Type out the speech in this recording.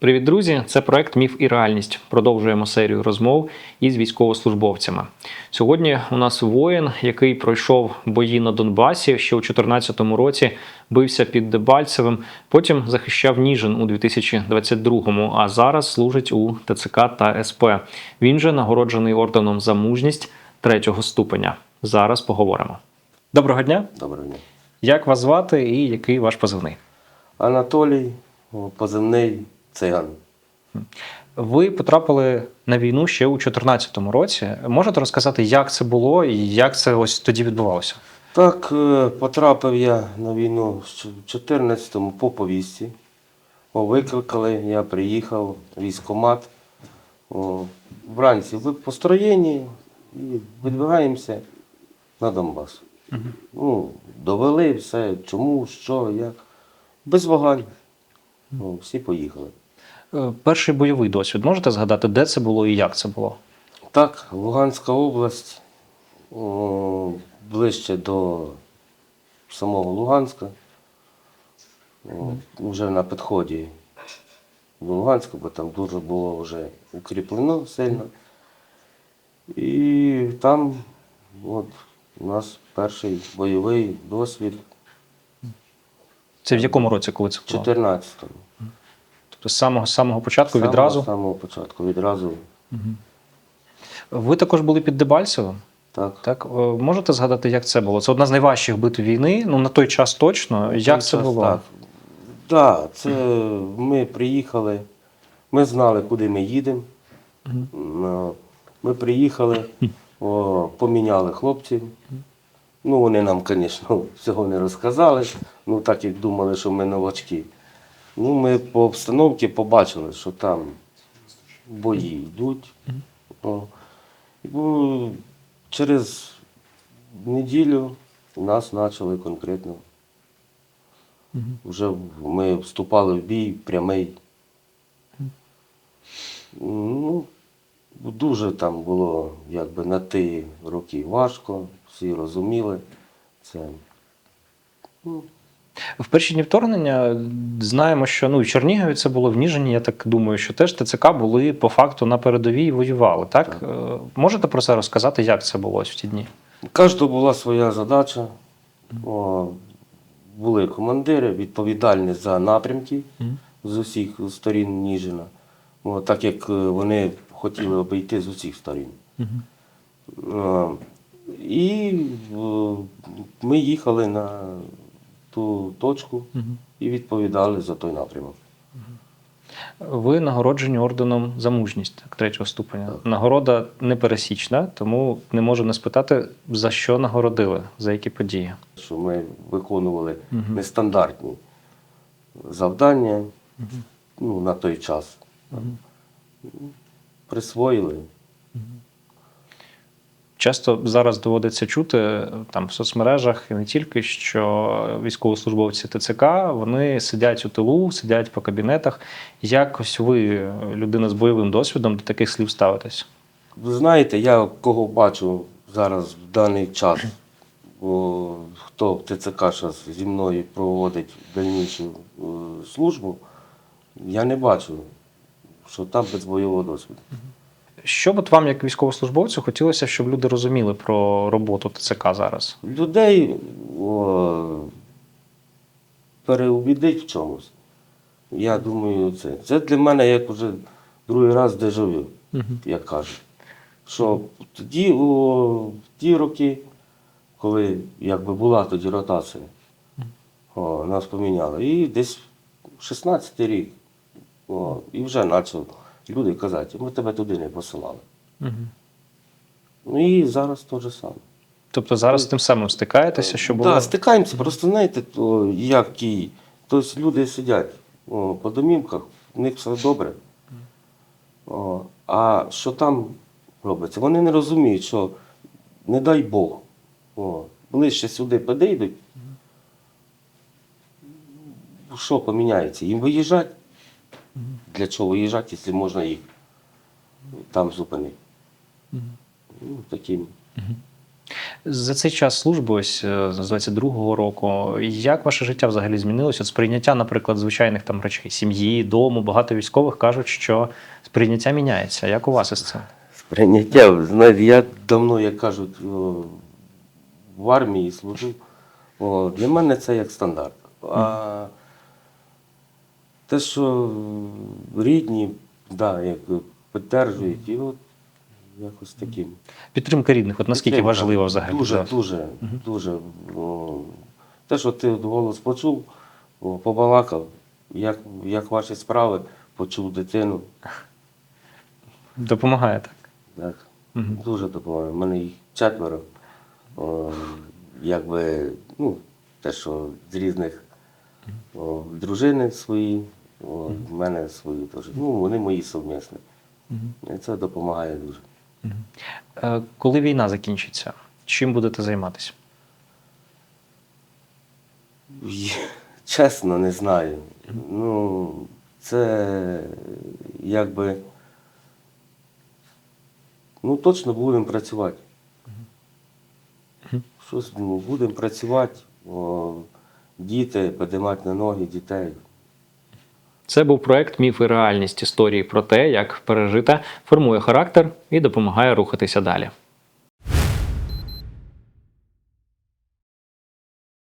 Привіт, друзі! Це проект Міф і реальність. Продовжуємо серію розмов із військовослужбовцями. Сьогодні у нас воїн, який пройшов бої на Донбасі ще у 2014 році, бився під Дебальцевим, потім захищав Ніжин у 2022-му, а зараз служить у ТЦК та СП. Він же нагороджений орденом за мужність третього ступеня. Зараз поговоримо. Доброго дня! Доброго дня. Як вас звати і який ваш позивний? Анатолій, позивний циган. Ви потрапили на війну ще у 2014 році. Можете розказати, як це було і як це ось тоді відбувалося? Так, е, потрапив я на війну в 14-му по повістці. О, викликали, я приїхав, військкомат. О, вранці ви построєнні і видвигаємося на Донбас. Ну, довели все, чому, що, як. Без вагань. О, всі поїхали. Е, Перший бойовий досвід можете згадати, де це було і як це було? Так, Луганська область о, ближче до самого Луганська. Вже на підході до Луганська, бо там дуже було вже укріплено сильно. І там от, у нас перший бойовий досвід Це в якому році, коли це було? 14-му. Тобто з самого з самого початку Самого- відразу. З самого початку, відразу. Ви також були під Дебальцевим. Так. Так можете згадати, як це було? Це одна з найважчих битв війни. Ну на той час точно. Як Той це час було? Так, да, це ми приїхали, ми знали, куди ми їдемо. Ну, Ми приїхали, о, поміняли хлопців. Ну, вони нам, звісно, всього не розказали, ну так як думали, що ми новачки. Ну, ми по обстановці побачили, що там бої йдуть. О. Бу- через неділю нас почали конкретно вже ми вступали в бій прямий. Ну, дуже там було якби на ті роки важко, всі розуміли це. Ну, В перші дні вторгнення знаємо, що ну в Чернігові це було в Ніжині. Я так думаю, що теж ТЦК були по факту на передовій і воювали. Так, Е, можете про це розказати, як це було в ті дні? У кожного була своя задача. О, були командири, відповідальні за напрямки з усіх сторін Ніжина. О, так як е, вони хотіли обійти з усіх сторін. Е, І ми їхали на ту точку і відповідали за той напрямок. Ви нагороджені орденом за мужність так, третього ступеня. Нагорода непересічна, тому не можу не спитати, за що нагородили, за які події. Що ми виконували нестандартні завдання ну, на той час. Присвоїли. Часто зараз доводиться чути е, там в соцмережах і не тільки, що військовослужбовці ТЦК вони сидять у тилу, сидять по кабінетах. Якось ви, людина з бойовим досвідом, до таких слів ставитесь? Ви знаєте, я кого бачу зараз в даний час, о, хто в ТЦК зараз зі мною проводить дальнішу е, службу, я не бачу, що там без бойового досвіду. Що б от вам, як військовослужбовцю, хотілося, щоб люди розуміли про роботу ТЦК зараз? Людей о, переубідить в чомусь. Я думаю, це. Це для мене як вже другий раз дежавю, як кажуть. Що тоді, о, в ті роки, коли якби була тоді ротація, о, нас поміняли. І десь 16 рік, о, і вже почали люди казати, ми тебе туди не посилали. Ну і зараз те ж саме. Тобто зараз з тим самим стикаєтеся, що було? Так, стикаємося, просто знаєте, то, як і. Тобто люди сидять о, по домівках, у них все добре. О, а що там робиться? Вони не розуміють, що не дай Бог. О, ближче сюди підійдуть. Що поміняється? Їм виїжджати? Для чого виїжджати, якщо можна їх там зупинити? Ну, таким. За цей час служби, ось е, з 22-го року, як ваше життя взагалі змінилося? От сприйняття, наприклад, звичайних там речей, сім'ї, дому, багато військових кажуть, що сприйняття міняється. Як у вас із цим? Сприйняття, знаєте, я давно, як кажуть, в армії служив. О, для мене це як стандарт. А те, що рідні, да, як підтримують, і от якось таким. Підтримка рідних, от наскільки Підтримка. важливо взагалі? Дуже, зараз? дуже, дуже. о, Те, що ти голос почув, о, побалакав, як, як ваші справи, почув дитину. Допомагає так. Так. Мгм. Дуже допомагає. У мене їх четверо. О, якби, ну, те, що з різних о, дружини свої, о, в мене свої теж. Ну, вони мої совмісні. І це допомагає дуже. Е, Коли війна закінчиться, чим будете займатися? Чесно, не знаю. Ну, це якби. Ну, точно будемо працювати. Щось ну, будемо працювати, о, діти, підіймати на ноги дітей. Це був проект Міф і реальність історії про те, як пережита формує характер і допомагає рухатися далі.